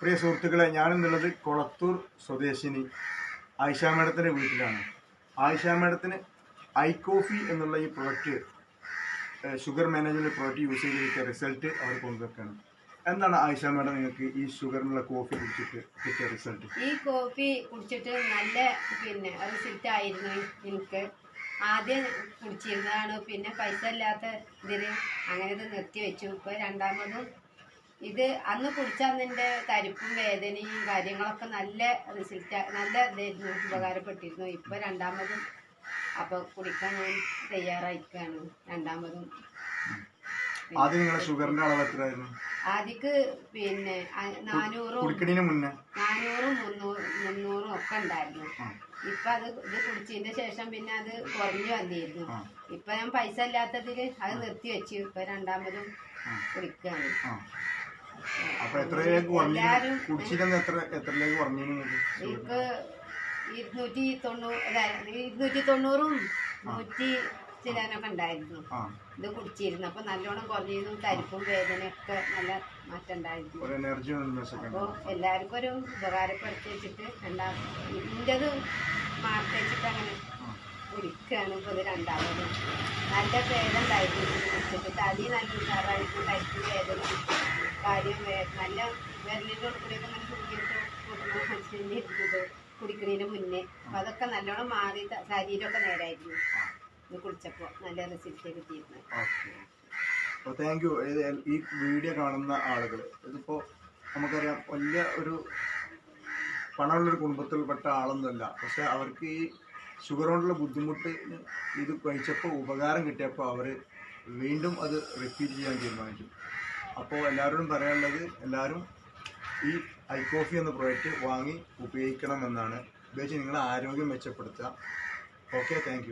പ്രിയ സുഹൃത്തുക്കളെ ഞാനെന്നുള്ളത് കൊളത്തൂർ സ്വദേശിനി ആയിഷ മേഡത്തിന്റെ വീട്ടിലാണ്. ആയിഷ മേഡത്തിന് ഐ കോഫി എന്നുള്ള ഈ product sugar management product use ചെയ്തിട്ട് റിസൾട്ട് അവർ കൊണ്ടുവയ്ക്കുകയാണ് എന്താണ് ആയിഷ മേഡം നിങ്ങൾക്ക് ഈ ഷുഗറിനുള്ള കോഫി കുടിച്ചിട്ട് കിട്ടിയ റിസൾട്ട് ഈ കോഫി കുടിച്ചിട്ട് നല്ല പിന്നെ റിസൾട്ട് ആയിരുന്നു എനിക്ക്. ആദ്യം കുടിച്ചിരുന്നതാണ് പിന്നെ പൈസ ഇല്ലാത്ത ഇതിന് അങ്ങനെ നിർത്തി വെച്ചു ഇപ്പോൾ രണ്ടാമതും ഇത് അന്ന് കുടിച്ച അന്നിന്റെ തരിപ്പും വേദനയും കാര്യങ്ങളൊക്കെ നല്ല റിസൾട്ട് നല്ല ഇതായിരുന്നു ഉപകാരപ്പെട്ടിരുന്നു. ഇപ്പൊ രണ്ടാമതും അപ്പൊ കുടിക്കാൻ ഞാൻ തയ്യാറായിക്കാണ് രണ്ടാമതും. ആദ്യം നിങ്ങളുടെ ഷുഗറിന്റെ അളവ് എത്രയായിരുന്നു? ആദ്യക്ക് പിന്നെ നാനൂറും നാനൂറും മുന്നൂറും മുന്നൂറും ഒക്കെ ഉണ്ടായിരുന്നു. ഇപ്പൊ അത് ഇത് കുടിച്ചതിന്റെ ശേഷം പിന്നെ അത് കുറഞ്ഞു വന്നിരുന്നു. ഇപ്പൊ ഞാൻ പൈസ ഇല്ലാത്തതിൽ അത് നിർത്തി വെച്ചു. ഇപ്പൊ രണ്ടാമതും കുടിക്കാണ് അപ്പൊ എത്രയിലേക്ക് കുറഞ്ഞു കുടിച്ചിരുന്ന എത്ര എത്രയിലേക്ക് കുറഞ്ഞു നിങ്ങൾക്ക്? ഇരുന്നൂറ്റി തൊണ്ണൂറ് ഇരുന്നൂറ്റി തൊണ്ണൂറും നൂറ്റി ചിലനൊക്കെ ഉണ്ടായിരുന്നു. ഇത് കുടിച്ചിരുന്നു. അപ്പൊ നല്ലോണം കുറഞ്ഞിരുന്നു. തരിപ്പും വേദനയൊക്കെ നല്ല മാറ്റം ഉന്മേഷമൊക്കെ അപ്പോൾ എല്ലാവർക്കും ഒരു ഉപകാരപ്പെടുത്തി വെച്ചിട്ട് രണ്ടാം ഇതിന്റെത് മാറ്റി വെച്ചിട്ട് അങ്ങനെ കുടിക്കുകയാണ് ഇപ്പോൾ ഇത് രണ്ടാമത്. നല്ല വേദന ഉണ്ടായിരുന്നു. കുടിച്ചിട്ട് തടി നല്ല ഉഷാറായിട്ട് തരിപ്പ് വേദന. കാര്യം നല്ല വിരലിന്റെ ഉൾപ്പെടെയൊക്കെ നല്ല കുടിക്കിട്ട് ഇരിക്കുന്നത് കുടിക്കുന്നതിന് മുന്നേ. അപ്പം അതൊക്കെ നല്ലോണം മാറി ശരീരമൊക്കെ നേരായിരുന്നു. ഇത് കുടിച്ചപ്പോൾ നല്ല റിസൾട്ട് കിട്ടിയിരുന്നു. താങ്ക് യു ഈ വീഡിയോ കാണുന്ന ആളുകൾ ഇതിപ്പോ നമുക്കറിയാം വലിയ ഒരു പണമുള്ളൊരു കുടുംബത്തിൽപ്പെട്ട ആളൊന്നുമല്ല. പക്ഷെ അവർക്ക് ഈ ഷുഗർ കൊണ്ടുള്ള ബുദ്ധിമുട്ട് ഇത് കഴിച്ചപ്പോൾ ഉപകാരം കിട്ടിയപ്പോൾ അവർ വീണ്ടും അത് റിപ്പീറ്റ് ചെയ്യാൻ തീരുമാനിച്ചു. അപ്പോൾ എല്ലാവരോടും പറയാനുള്ളത് എല്ലാവരും ഈ ഐ കോഫി എന്ന പ്രോഡക്റ്റ് വാങ്ങി ഉപയോഗിക്കണമെന്നാണ്. ഉപയോഗിച്ച് നിങ്ങളുടെ ആരോഗ്യം മെച്ചപ്പെടുത്തുക. Okay thank